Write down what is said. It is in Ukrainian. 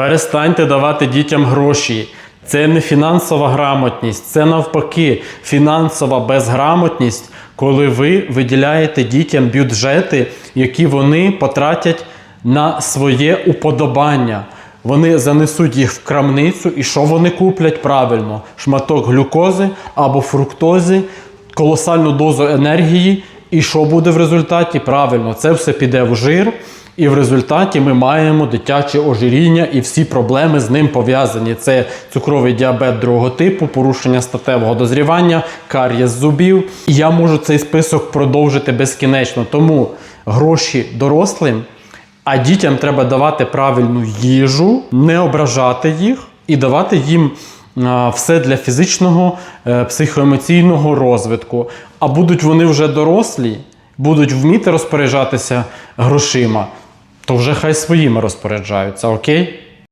Перестаньте давати дітям гроші. Це не фінансова грамотність, це навпаки фінансова безграмотність, коли ви виділяєте дітям бюджети, які вони потратять на своє уподобання. Вони занесуть їх в крамницю, і що вони куплять правильно? Шматок глюкози або фруктози, колосальну дозу енергії. І що буде в результаті? Правильно, це все піде в жир, і в результаті ми маємо дитяче ожиріння і всі проблеми з ним пов'язані. Це цукровий діабет другого типу, порушення статевого дозрівання, кар'єс зубів. І я можу цей список продовжити безкінечно. Тому гроші дорослим, а дітям треба давати правильну їжу, не ображати їх і давати їм все для фізичного, е, психоемоційного розвитку. А будуть вони вже дорослі, будуть вміти розпоряджатися грошима, то вже хай своїми розпоряджаються, окей?